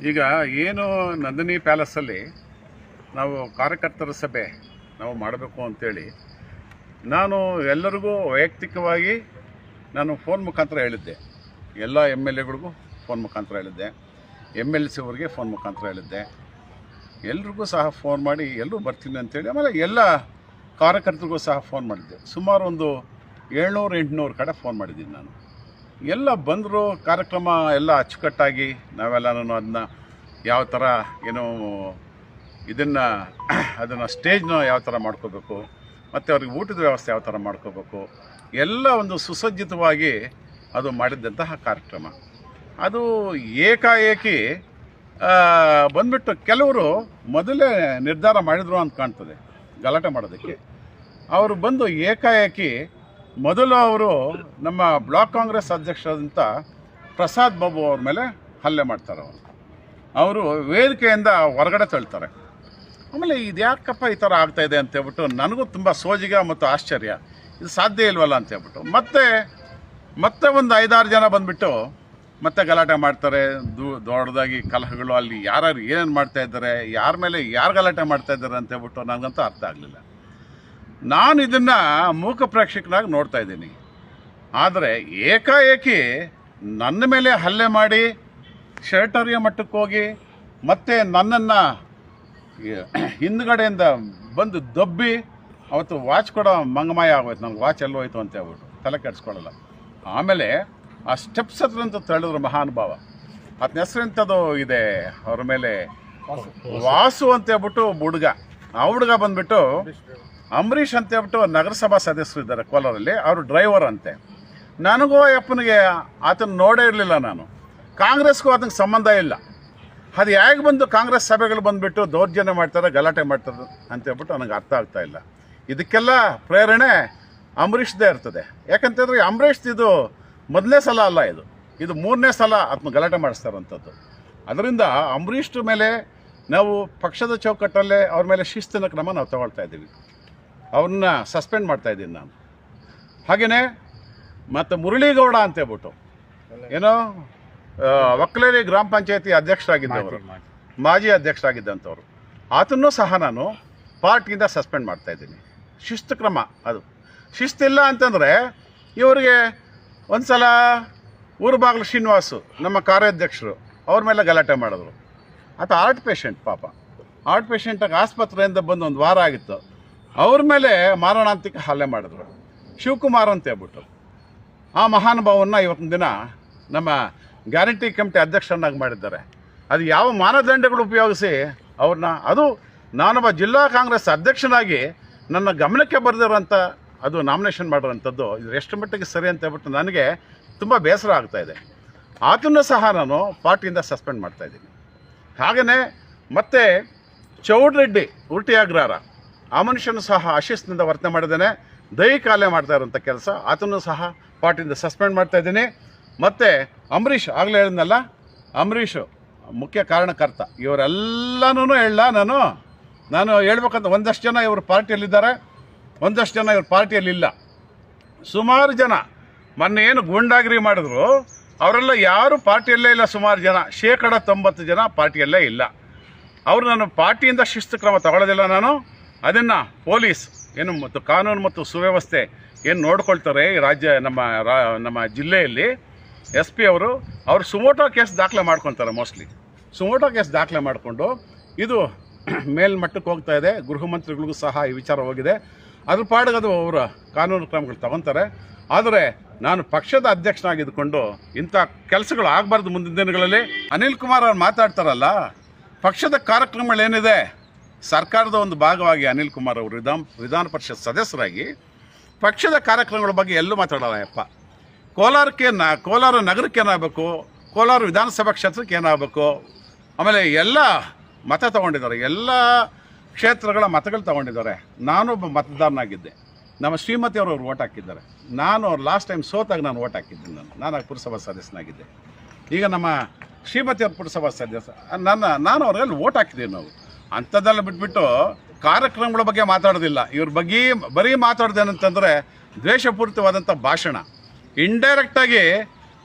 ಈಗ ಏನು ನಂದಿನಿ ಪ್ಯಾಲೇಸಲ್ಲಿ ನಾವು ಕಾರ್ಯಕರ್ತರ ಸಭೆ ನಾವು ಮಾಡಬೇಕು ಅಂತೇಳಿ ನಾನು ಎಲ್ಲರಿಗೂ ವೈಯಕ್ತಿಕವಾಗಿ ನಾನು ಫೋನ್ ಮುಖಾಂತರ ಹೇಳಿದ್ದೆ. ಎಲ್ಲ ಎಂ ಎಲ್ ಎಗಳಿಗೂ ಫೋನ್ ಮುಖಾಂತರ ಹೇಳಿದ್ದೆ. ಎಂ ಎಲ್ ಸಿ ಅವ್ರಿಗೆ ಫೋನ್ ಮುಖಾಂತರ ಹೇಳಿದ್ದೆ. ಎಲ್ರಿಗೂ ಸಹ ಫೋನ್ ಮಾಡಿ ಎಲ್ಲರೂ ಬರ್ತೀನಿ ಅಂತೇಳಿ ಆಮೇಲೆ ಎಲ್ಲ ಕಾರ್ಯಕರ್ತರಿಗೂ ಸಹ ಫೋನ್ ಮಾಡಿದ್ದೆ. ಸುಮಾರು ಒಂದು ಏಳ್ನೂರು ಎಂಟುನೂರು ಕಡೆ ಫೋನ್ ಮಾಡಿದ್ದೀನಿ ನಾನು. ಎಲ್ಲ ಬಂದರು, ಕಾರ್ಯಕ್ರಮ ಎಲ್ಲ ಅಚ್ಚುಕಟ್ಟಾಗಿ ನಾವೆಲ್ಲನೂ ಅದನ್ನ ಯಾವ ಥರ ಏನು ಇದನ್ನು, ಅದನ್ನು ಸ್ಟೇಜ್ನ ಯಾವ ಥರ ಮಾಡ್ಕೋಬೇಕು, ಮತ್ತು ಅವ್ರಿಗೆ ಊಟದ ವ್ಯವಸ್ಥೆ ಯಾವ ಥರ ಮಾಡ್ಕೋಬೇಕು, ಎಲ್ಲ ಒಂದು ಸುಸಜ್ಜಿತವಾಗಿ ಅದು ಮಾಡಿದ್ದಂತಹ ಕಾರ್ಯಕ್ರಮ. ಅದು ಏಕಾಏಕಿ ಬಂದ್ಬಿಟ್ಟು ಕೆಲವರು ಮೊದಲೇ ನಿರ್ಧಾರ ಮಾಡಿದ್ರು ಅಂತ ಕಾಣ್ತದೆ ಗಲಾಟೆ ಮಾಡೋದಕ್ಕೆ. ಅವರು ಬಂದು ಏಕಾಏಕಿ ಮೊದಲು ಅವರು ನಮ್ಮ ಬ್ಲಾಕ್ ಕಾಂಗ್ರೆಸ್ ಅಧ್ಯಕ್ಷರಾದಂಥ ಪ್ರಸಾದ್ ಬಾಬು ಅವ್ರ ಮೇಲೆ ಹಲ್ಲೆ ಮಾಡ್ತಾರೆ ಅವರು. ಅವರು ವೇದಿಕೆಯಿಂದ ಹೊರಗಡೆ ತಳ್ತಾರೆ. ಆಮೇಲೆ ಇದು ಯಾಕಪ್ಪ ಈ ಥರ ಆಗ್ತಾಯಿದೆ ಅಂತೇಳ್ಬಿಟ್ಟು ನನಗೂ ತುಂಬ ಸೋಜಿಗ ಮತ್ತು ಆಶ್ಚರ್ಯ. ಇದು ಸಾಧ್ಯ ಇಲ್ವಲ್ಲ ಅಂತ ಹೇಳ್ಬಿಟ್ಟು. ಮತ್ತೆ ಮತ್ತೆ ಒಂದು ಐದಾರು ಜನ ಬಂದುಬಿಟ್ಟು ಮತ್ತೆ ಗಲಾಟೆ ಮಾಡ್ತಾರೆ. ದೂ, ದೊಡ್ಡದಾಗಿ ಕಲಹಗಳು ಅಲ್ಲಿ ಯಾರ್ಯಾರು ಏನೇನು ಮಾಡ್ತಾ ಇದ್ದಾರೆ, ಯಾರ ಮೇಲೆ ಯಾರು ಗಲಾಟೆ ಮಾಡ್ತಾ ಇದ್ದಾರೆ ಅಂತ ಹೇಳ್ಬಿಟ್ಟು ನನಗಂತೂ ಅರ್ಥ ಆಗಲಿಲ್ಲ. ನಾನು ಇದನ್ನು ಮೂಕ ಪ್ರೇಕ್ಷಕನಾಗಿ ನೋಡ್ತಾ ಇದ್ದೀನಿ. ಆದರೆ ಏಕಾಏಕಿ ನನ್ನ ಮೇಲೆ ಹಲ್ಲೆ ಮಾಡಿ ಶರ್ಟರಿಯ ಮಟ್ಟಕ್ಕೆ ಹೋಗಿ ಮತ್ತೆ ನನ್ನನ್ನು ಹಿಂದ್ಗಡೆಯಿಂದ ಬಂದು ದಬ್ಬಿ ಅವತ್ತು ವಾಚ್ ಕೂಡ ಮಂಗಮಾಯ ಆಗೋಯ್ತು. ನಂಗೆ ವಾಚ್ ಎಲ್ಲೋಯ್ತು ಅಂತ ಹೇಳ್ಬಿಟ್ಟು ತಲೆ ಕೆಡಿಸ್ಕೊಳ್ಳಲ್ಲ. ಆಮೇಲೆ ಆ ಸ್ಟೆಪ್ಸ್ ಹತ್ರ ಅಂತ ತಳ್ಳಿದ್ರು ಮಹಾನುಭಾವ ಅದನ್ನ ಹೆಸರಿಂಥದ್ದು ಇದೆ ಅವ್ರ ಮೇಲೆ? ವಾಸು. ಅಂತ ಹೇಳ್ಬಿಟ್ಟು ಹುಡುಗ ಆ ಹುಡುಗ ಬಂದ್ಬಿಟ್ಟು ಅಂಬರೀಷ್ ಅಂತ ಹೇಳ್ಬಿಟ್ಟು ನಗರಸಭಾ ಸದಸ್ಯರು ಇದ್ದಾರೆ ಕೋಲಾರಲ್ಲಿ, ಅವರು ಡ್ರೈವರ್ ಅಂತೆ. ನನಗೂ ಅಪ್ಪನಿಗೆ ಆತನ ನೋಡೇ ಇರಲಿಲ್ಲ ನಾನು. ಕಾಂಗ್ರೆಸ್ಗೂ ಅದಕ್ಕೆ ಸಂಬಂಧ ಇಲ್ಲ. ಅದು ಹೇಗೆ ಬಂದು ಕಾಂಗ್ರೆಸ್ ಸಭೆಗಳು ಬಂದುಬಿಟ್ಟು ದೌರ್ಜನ್ಯ ಮಾಡ್ತಾರೆ, ಗಲಾಟೆ ಮಾಡ್ತಾರೆ ಅಂತ ಹೇಳ್ಬಿಟ್ಟು ನನಗೆ ಅರ್ಥ ಆಗ್ತಾ ಇಲ್ಲ. ಇದಕ್ಕೆಲ್ಲ ಪ್ರೇರಣೆ ಅಂಬರೀಷ್ದೇ ಇರ್ತದೆ. ಯಾಕಂತಂದರೆ ಅಂಬರೀಷ್ ಇದು ಮೊದಲನೇ ಸಲ ಅಲ್ಲ ಇದು. ಇದು ಮೂರನೇ ಸಲ ಆತ್ಮ ಗಲಾಟೆ ಮಾಡಿಸ್ತಾರಂಥದ್ದು ಅದರಿಂದ ಅಂಬರೀಷ್ರ ಮೇಲೆ ನಾವು ಪಕ್ಷದ ಚೌಕಟ್ಟಲ್ಲೇ ಅವ್ರ ಮೇಲೆ ಶಿಸ್ತಿನ ಕ್ರಮ ನಾವು ತಗೊಳ್ತಾ ಇದ್ದೀವಿ. ಅವ್ರನ್ನ ಸಸ್ಪೆಂಡ್ ಮಾಡ್ತಾ ಇದ್ದೀನಿ ನಾನು. ಹಾಗೆಯೇ ಮತ್ತು ಮುರಳೀಗೌಡ ಅಂತ ಹೇಳ್ಬಿಟ್ಟು. ಏನೋ ಒಕ್ಕಲೇರಿ ಗ್ರಾಮ ಪಂಚಾಯತಿ ಅಧ್ಯಕ್ಷರಾಗಿದ್ದವರು ಮಾಜಿ ಅಧ್ಯಕ್ಷರಾಗಿದ್ದಂಥವ್ರು. ಆತನ್ನೂ ಸಹ ನಾನು ಪಾರ್ಟಿಯಿಂದ ಸಸ್ಪೆಂಡ್ ಮಾಡ್ತಾ ಇದ್ದೀನಿ. ಶಿಸ್ತು ಕ್ರಮ ಅದು. ಶಿಸ್ತಿಲ್ಲ ಅಂತಂದರೆ ಇವರಿಗೆ ಒಂದು ಸಲ ಊರು ಬಾಗಿಲು ಶ್ರೀನಿವಾಸು ನಮ್ಮ ಕಾರ್ಯಾಧ್ಯಕ್ಷರು ಅವ್ರ ಮೇಲೆ ಗಲಾಟೆ ಮಾಡಿದ್ರು. ಆತ ಆರ್ಟ್ ಪೇಷಂಟ್ ಪಾಪ. ಆರ್ಟ್ ಪೇಷಂಟಾಗಿ ಆಸ್ಪತ್ರೆಯಿಂದ ಬಂದು ಒಂದು ವಾರ ಆಗಿತ್ತು. ಅವ್ರ ಮೇಲೆ ಮಾರಣಾಂತಿಕ ಹಲ್ಲೆ ಮಾಡಿದ್ರು. ಶಿವಕುಮಾರ್ ಅಂತ ಹೇಳ್ಬಿಟ್ಟು. ಆ ಮಹಾನುಭಾವನ್ನ ಇವತ್ತಿನ ದಿನ ನಮ್ಮ ಗ್ಯಾರಂಟಿ ಕಮಿಟಿ ಅಧ್ಯಕ್ಷರನ್ನಾಗಿ ಮಾಡಿದ್ದಾರೆ. ಅದು ಯಾವ ಮಾನದಂಡಗಳು ಉಪಯೋಗಿಸಿ ಅವ್ರನ್ನ, ಅದು ನಾನೊಬ್ಬ ಜಿಲ್ಲಾ ಕಾಂಗ್ರೆಸ್ ಅಧ್ಯಕ್ಷನಾಗಿ ನನ್ನ ಗಮನಕ್ಕೆ ಬರೆದಿರೋಂಥ ಅದು ನಾಮಿನೇಷನ್ ಮಾಡಿರೋಂಥದ್ದು ಇದು ಎಷ್ಟು ಮಟ್ಟಿಗೆ ಸರಿ ಅಂತ ಹೇಳ್ಬಿಟ್ಟು ನನಗೆ ತುಂಬ ಬೇಸರ ಆಗ್ತಾ ಇದೆ. ಅದನ್ನು ಸಹ ನಾನು ಪಾರ್ಟಿಯಿಂದ ಸಸ್ಪೆಂಡ್ ಮಾಡ್ತಾ ಇದ್ದೀನಿ. ಹಾಗೆಯೇ ಮತ್ತೆ ಚೌಡ್ರೆಡ್ಡಿ, ಉಲ್ಟಿ ಆ ಮನುಷ್ಯನು ಸಹ ಅಶಿಸ್ತಿನಿಂದ ವರ್ತನೆ ಮಾಡಿದ್ದಾನೆ ದೈಹಿಕಾಲೇ ಮಾಡ್ತಾ ಇರೋಂಥ ಕೆಲಸ. ಆತನು ಸಹ ಪಾರ್ಟಿಯಿಂದ ಸಸ್ಪೆಂಡ್ ಮಾಡ್ತಾ ಇದ್ದೀನಿ. ಮತ್ತು ಅಂಬರೀಷ್ ಆಗಲೇ ಹೇಳಿದ್ನಲ್ಲ, ಅಂಬರೀಷು ಮುಖ್ಯ ಕಾರಣಕರ್ತ. ಇವರೆಲ್ಲನೂ ಹೇಳಲ್ಲ ನಾನು ನಾನು ಹೇಳ್ಬೇಕಂತ ಒಂದಷ್ಟು ಜನ ಇವರು ಪಾರ್ಟಿಯಲ್ಲಿದ್ದಾರೆ, ಒಂದಷ್ಟು ಜನ ಇವ್ರ ಪಾರ್ಟಿಯಲ್ಲಿಲ್ಲ. ಸುಮಾರು ಜನ, ಮೊನ್ನೆ ಏನು ಗೂಂಡಾಗಿರಿ ಮಾಡಿದ್ರು, ಅವರೆಲ್ಲ ಯಾರು ಪಾರ್ಟಿಯಲ್ಲೇ ಇಲ್ಲ ಸುಮಾರು ಜನ. ಶೇಕಡ ತೊಂಬತ್ತು ಜನ ಪಾರ್ಟಿಯಲ್ಲೇ ಇಲ್ಲ. ಅವರು ನಾನು ಪಾರ್ಟಿಯಿಂದ ಶಿಸ್ತು ಕ್ರಮ ತಗೊಳ್ಳೋದಿಲ್ಲ ನಾನು. ಅದನ್ನು ಪೊಲೀಸ್ ಏನು ಮತ್ತು ಕಾನೂನು ಮತ್ತು ಸುವ್ಯವಸ್ಥೆ ಏನು ನೋಡ್ಕೊಳ್ತಾರೆ ಈ ರಾಜ್ಯ ನಮ್ಮ ರಾ, ನಮ್ಮ ಜಿಲ್ಲೆಯಲ್ಲಿ ಎಸ್ ಪಿ ಅವರು ಅವರು ಸುಮೋಟೋ ಕೇಸ್ ದಾಖಲೆ ಮಾಡ್ಕೊತಾರೆ ಮೋಸ್ಟ್ಲಿ. ಸುಮೋಟೋ ಕೇಸ್ ದಾಖಲೆ ಮಾಡಿಕೊಂಡು ಇದು ಮೇಲ್ಮಟ್ಟಕ್ಕೆ ಹೋಗ್ತಾ ಇದೆ, ಗೃಹ ಮಂತ್ರಿಗಳಿಗೂ ಸಹ ಈ ವಿಚಾರ ಹೋಗಿದೆ. ಅದ್ರ ಪಾಡಿಗೆ ಅದು ಅವರ ಕಾನೂನು ಕ್ರಮಗಳು ತಗೊತಾರೆ. ಆದರೆ ನಾನು ಪಕ್ಷದ ಅಧ್ಯಕ್ಷನಾಗಿದ್ದುಕೊಂಡು ಇಂಥ ಕೆಲಸಗಳು ಆಗಬಾರ್ದು ಮುಂದಿನ ದಿನಗಳಲ್ಲಿ. ಅನಿಲ್ ಕುಮಾರ್ ಅವ್ರು ಮಾತಾಡ್ತಾರಲ್ಲ, ಪಕ್ಷದ ಕಾರ್ಯಕ್ರಮಗಳೇನಿದೆ? ಸರ್ಕಾರದ ಒಂದು ಭಾಗವಾಗಿ ಅನಿಲ್ ಕುಮಾರ್ ಅವರು ವಿಧಾನ ವಿಧಾನ ಪರಿಷತ್ ಸದಸ್ಯರಾಗಿ ಪಕ್ಷದ ಕಾರ್ಯಕ್ರಮಗಳ ಬಗ್ಗೆ ಎಲ್ಲೂ ಮಾತಾಡಲ್ಲ ಯಪ್ಪ. ಕೋಲಾರಕ್ಕೆ ನ ಕೋಲಾರ ನಗರಕ್ಕೆ ಏನಾಗಬೇಕು? ಕೋಲಾರ ವಿಧಾನಸಭಾ ಕ್ಷೇತ್ರಕ್ಕೆ ಏನಾಗಬೇಕು? ಆಮೇಲೆ ಎಲ್ಲ ಮತ ತಗೊಂಡಿದ್ದಾರೆ. ಎಲ್ಲ ಕ್ಷೇತ್ರಗಳ ಮತಗಳು ತಗೊಂಡಿದ್ದಾರೆ. ನಾನೊಬ್ಬ ಮತದಾರನಾಗಿದ್ದೆ. ನಮ್ಮ ಶ್ರೀಮತಿ ಅವರು ಓಟ್ ಹಾಕಿದ್ದಾರೆ. ನಾನು ಅವ್ರು ಲಾಸ್ಟ್ ಟೈಮ್ ಸೋತಾಗ ನಾನು ಓಟ್ ಹಾಕಿದ್ದೀನಿ ನಾನು. ನಾನು ಪುರಸಭಾ ಸದಸ್ಯನಾಗಿದ್ದೆ. ಈಗ ನಮ್ಮ ಶ್ರೀಮತಿ ಅವ್ರ ಪುರಸಭಾ ಸದಸ್ಯ ನನ್ನ, ನಾನು ಅವ್ರಲ್ಲಿ ಓಟ್ ಹಾಕಿದ್ದೀನಿ ನಾವು. ಅಂಥದ್ದೆಲ್ಲ ಬಿಟ್ಬಿಟ್ಟು ಕಾರ್ಯಕ್ರಮಗಳ ಬಗ್ಗೆ ಮಾತಾಡೋದಿಲ್ಲ. ಇವ್ರ ಬಗ್ಗೆ ಬರೀ ಮಾತಾಡ್ದೇನಂತಂದರೆ ದ್ವೇಷಪೂರಿತವಾದಂಥ ಭಾಷಣ. ಇಂಡೈರೆಕ್ಟಾಗಿ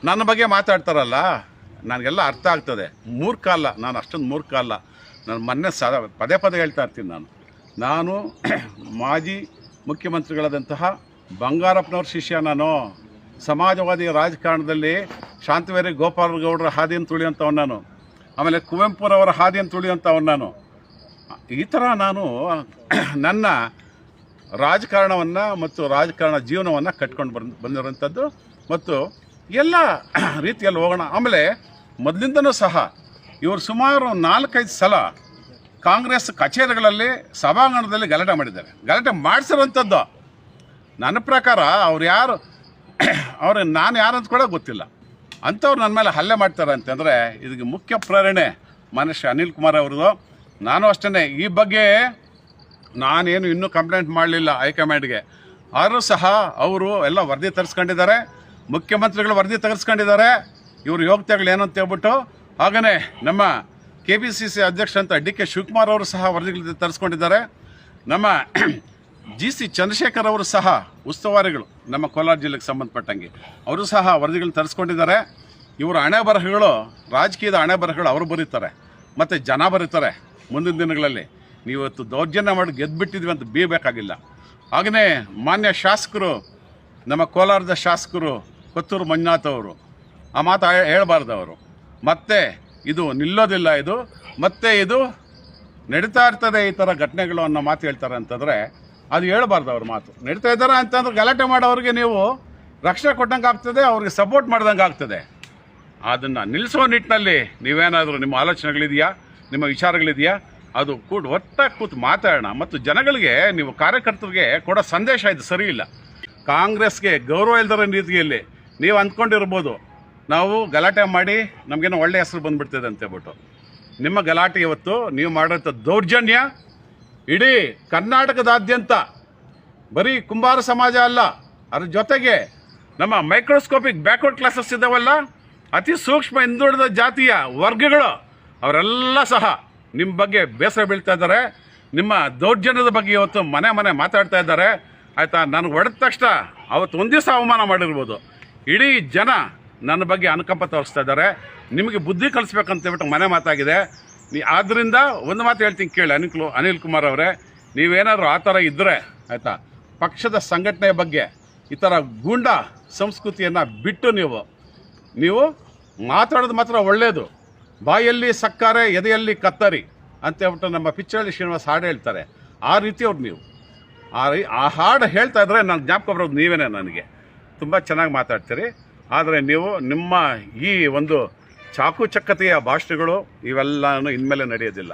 ನನ್ನ ಬಗ್ಗೆ ಮಾತಾಡ್ತಾರಲ್ಲ, ನನಗೆಲ್ಲ ಅರ್ಥ ಆಗ್ತದೆ. ಮೂರ್ಖ ಅಲ್ಲ ನಾನು ಅಷ್ಟೊಂದು ಮೂರ್ಖ ಅಲ್ಲ ನಾನು ಮೊನ್ನೆ ಸದ ಪದೇ ಪದೇ ಹೇಳ್ತಾ ಇರ್ತೀನಿ ನಾನು. ನಾನು ಮಾಜಿ ಮುಖ್ಯಮಂತ್ರಿಗಳಾದಂತಹ ಬಂಗಾರಪ್ಪನವ್ರ ಶಿಷ್ಯ ನಾನು. ಸಮಾಜವಾದಿ ರಾಜಕಾರಣದಲ್ಲಿ ಶಾಂತವೇರಿ ಗೋಪಾಲಗೌಡರ ಹಾದಿಯನ್ನು ತುಳಿಯುವಂಥವ್ನು ನಾನು. ಆಮೇಲೆ ಕುವೆಂಪುರವರ ಹಾದಿಯನ್ನು ತುಳಿಯುವಂಥವ್ನು ನಾನು. ಈ ಥರ ನಾನು ನನ್ನ ರಾಜಕಾರಣವನ್ನು ಮತ್ತು ರಾಜಕಾರಣ ಜೀವನವನ್ನು ಕಟ್ಕೊಂಡು ಬಂದು ಬಂದಿರುವಂಥದ್ದು ಮತ್ತು ಎಲ್ಲ ರೀತಿಯಲ್ಲಿ ಹೋಗೋಣ. ಆಮೇಲೆ ಮೊದಲಿಂದನೂ ಸಹ ಇವರು ಸುಮಾರು ನಾಲ್ಕೈದು ಸಲ ಕಾಂಗ್ರೆಸ್ ಕಚೇರಿಗಳಲ್ಲಿ ಸಭಾಂಗಣದಲ್ಲಿ ಗಲಾಟೆ ಮಾಡಿದ್ದಾರೆ. ಗಲಾಟೆ ಮಾಡಿಸಿರುವಂಥದ್ದು ನನ್ನ ಪ್ರಕಾರ ಅವ್ರು ಯಾರು ಅವ್ರು ನಾನು ಯಾರು ಅಂತ ಕೂಡ ಗೊತ್ತಿಲ್ಲ. ಅಂಥವ್ರು ನನ್ನ ಮೇಲೆ ಹಲ್ಲೆ ಮಾಡ್ತಾರೆ ಅಂತಂದರೆ ಇದಕ್ಕೆ ಮುಖ್ಯ ಪ್ರೇರಣೆ ಮನುಷ್ಯ ಅನಿಲ್ ಕುಮಾರ್ ಅವ್ರದ್ದು. ನಾನು ಅಷ್ಟೇ ಈ ಬಗ್ಗೆ ನಾನೇನು ಇನ್ನೂ ಕಂಪ್ಲೇಂಟ್ ಮಾಡಲಿಲ್ಲ ಹೈಕಮಾಂಡ್ಗೆ. ಆದರೂ ಸಹ ಅವರು ಎಲ್ಲ ವರದಿ ತರಿಸ್ಕೊಂಡಿದ್ದಾರೆ. ಮುಖ್ಯಮಂತ್ರಿಗಳು ವರದಿ ತರಿಸ್ಕೊಂಡಿದ್ದಾರೆ. ಇವರು ಯೋಗ್ಯತೆಗಳು ಏನು ಅಂತ ಹೇಳ್ಬಿಟ್ಟು. ಹಾಗೆಯೇ ನಮ್ಮ ಕೆ ಪಿ ಸಿ ಸಿ ಅಧ್ಯಕ್ಷ ಅಂತ ಡಿ ಕೆ ಶಿವಕುಮಾರ್ ಅವರು ಸಹ ವರದಿಗಳು ತರಿಸ್ಕೊಂಡಿದ್ದಾರೆ. ನಮ್ಮ ಜಿ ಸಿ ಚಂದ್ರಶೇಖರ್ ಅವರು ಸಹ ಉಸ್ತುವಾರಿಗಳು ನಮ್ಮ ಕೋಲಾರ ಜಿಲ್ಲೆಗೆ ಸಂಬಂಧಪಟ್ಟಂಗೆ. ಅವರು ಸಹ ವರದಿಗಳನ್ನ ತರಿಸ್ಕೊಂಡಿದ್ದಾರೆ. ಇವರ ಹಣೆ ಬರಹಗಳು ರಾಜಕೀಯದ ಹಣೆ ಬರಹಗಳು ಅವರು ಬರೀತಾರೆ. ಮತ್ತು ಜನ ಬರೀತಾರೆ. ಮುಂದಿನ ದಿನಗಳಲ್ಲಿ ನೀವತ್ತು ದೌರ್ಜನ್ಯ ಮಾಡಿ ಗೆದ್ದುಬಿಟ್ಟಿದ್ವಿ ಅಂತ ಬೀಬೇಕಾಗಿಲ್ಲ ಹಾಗೆಯೇ ಮಾನ್ಯ ಶಾಸಕರು, ನಮ್ಮ ಕೋಲಾರದ ಶಾಸಕರು ಕೊತ್ತೂರು ಮಂಜುನಾಥ್ ಅವರು, ಆ ಮಾತು ಹೇಳಬಾರ್ದು ಅವರು ಮತ್ತೆ ಇದು ನಿಲ್ಲೋದಿಲ್ಲ ಇದು. ಮತ್ತೆ ಇದು ನಡೀತಾ ಇರ್ತದೆ ಈ ಥರ ಘಟನೆಗಳು ಅನ್ನೋ ಮಾತು ಹೇಳ್ತಾರೆ ಅಂತಂದರೆ ಅದು ಹೇಳಬಾರ್ದು ಅವ್ರ ಮಾತು. ನಡೀತಾ ಇದ್ದಾರೆ ಅಂತಂದ್ರೆ ಗಲಾಟೆ ಮಾಡೋರಿಗೆ ನೀವು ರಕ್ಷಣೆ ಕೊಟ್ಟಂಗೆ ಆಗ್ತದೆ, ಅವ್ರಿಗೆ ಸಪೋರ್ಟ್ ಮಾಡ್ದಂಗೆ ಆಗ್ತದೆ. ಅದನ್ನು ನಿಲ್ಲಿಸೋ ನಿಟ್ಟಿನಲ್ಲಿ ನೀವೇನಾದರೂ ನಿಮ್ಮ ಆಲೋಚನೆಗಳಿದೆಯಾ? ನಿಮ್ಮ ವಿಚಾರಗಳಿದೆಯಾ? ಅದು ಕೂಡ ಒತ್ತಾಗಿ ಕೂತು ಮಾತಾಡೋಣ. ಮತ್ತು ಜನಗಳಿಗೆ, ನೀವು ಕಾರ್ಯಕರ್ತರಿಗೆ ಕೊಡೋ ಸಂದೇಶ ಇದು ಸರಿ ಇಲ್ಲ. ಕಾಂಗ್ರೆಸ್ಗೆ ಗೌರವ ಇಲ್ದರ ರೀತಿಯಲ್ಲಿ ನೀವು ಅಂದ್ಕೊಂಡಿರ್ಬೋದು. ನಾವು ಗಲಾಟೆ ಮಾಡಿ ನಮಗೇನೋ ಒಳ್ಳೆಯ ಹೆಸರು ಬಂದುಬಿಡ್ತದೆ ಅಂತ ಹೇಳ್ಬಿಟ್ಟು. ನಿಮ್ಮ ಗಲಾಟೆ ಇವತ್ತು, ನೀವು ಮಾಡೋಂಥ ದೌರ್ಜನ್ಯ ಇಡೀ ಕರ್ನಾಟಕದಾದ್ಯಂತ, ಬರೀ ಕುಂಬಾರ ಸಮಾಜ ಅಲ್ಲ, ಅದ್ರ ಜೊತೆಗೆ ನಮ್ಮ ಮೈಕ್ರೋಸ್ಕೋಪಿಕ್ ಬ್ಯಾಕ್ವರ್ಡ್ ಕ್ಲಾಸಸ್ ಇದ್ದಾವಲ್ಲ ಅತಿ ಸೂಕ್ಷ್ಮ ಹಿಂದುಳಿದ ಜಾತಿಯ ವರ್ಗಗಳು ಅವರೆಲ್ಲ ಸಹ ನಿಮ್ಮ ಬಗ್ಗೆ ಬೇಸರ ಬೀಳ್ತಾ ಇದ್ದಾರೆ. ನಿಮ್ಮ ದೌರ್ಜನ್ಯದ ಬಗ್ಗೆ ಇವತ್ತು ಮನೆ ಮನೆ ಮಾತಾಡ್ತಾ ಇದ್ದಾರೆ. ಆಯಿತಾ ನನಗೆ ಹೊಡೆದ ತಕ್ಷಣ ಅವತ್ತು ಒಂದು ದಿವಸ ಅವಮಾನ ಮಾಡಿರ್ಬೋದು. ಇಡೀ ಜನ ನನ್ನ ಬಗ್ಗೆ ಅನುಕಂಪ ತೋರಿಸ್ತಾ ಇದ್ದಾರೆ. ನಿಮಗೆ ಬುದ್ಧಿ ಕಲಿಸ್ಬೇಕಂತ ಹೇಳ್ಬಿಟ್ಟು ಮನೆ ಮಾತಾಗಿದೆ. ನೀ ಆದ್ದರಿಂದ ಒಂದು ಮಾತು ಹೇಳ್ತೀನಿ ಕೇಳಿ ಅನಿಲ್ ಅನಿಲ್ ಕುಮಾರ್ ಅವರೇ. ನೀವೇನಾದರೂ ಆ ಥರ ಇದ್ದರೆ ಆಯಿತಾ, ಪಕ್ಷದ ಸಂಘಟನೆಯ ಬಗ್ಗೆ ಈ ಥರ ಗೂಂಡ ಸಂಸ್ಕೃತಿಯನ್ನು ಬಿಟ್ಟು ನೀವು ನೀವು ಮಾತಾಡೋದು ಮಾತ್ರ ಒಳ್ಳೆಯದು ಬಾಯಲ್ಲಿ ಸಕ್ಕರೆ, ಎದೆಯಲ್ಲಿ ಕತ್ತರಿ ಅಂತ ಹೇಳ್ಬಿಟ್ಟು ನಮ್ಮ ಪಿಚ್ಚಳ್ಳಿ ಶ್ರೀನಿವಾಸ್ ಹಾಡು ಹೇಳ್ತಾರೆ. ಆ ರೀತಿಯವ್ರು ನೀವು. ಆ ಆ ಹಾಡು ಹೇಳ್ತಾ ಇದ್ರೆ ನಾನು ಜ್ಞಾಪಕ ಬರೋದು ನೀವೇನೇ ನನಗೆ. ತುಂಬ ಚೆನ್ನಾಗಿ ಮಾತಾಡ್ತೀರಿ. ಆದರೆ ನೀವು ನಿಮ್ಮ ಈ ಒಂದು ಚಾಕುಚಕ್ಕತೆಯ ಭಾಷೆಗಳು ಇವೆಲ್ಲನೂ ಇನ್ಮೇಲೆ ನಡೆಯೋದಿಲ್ಲ.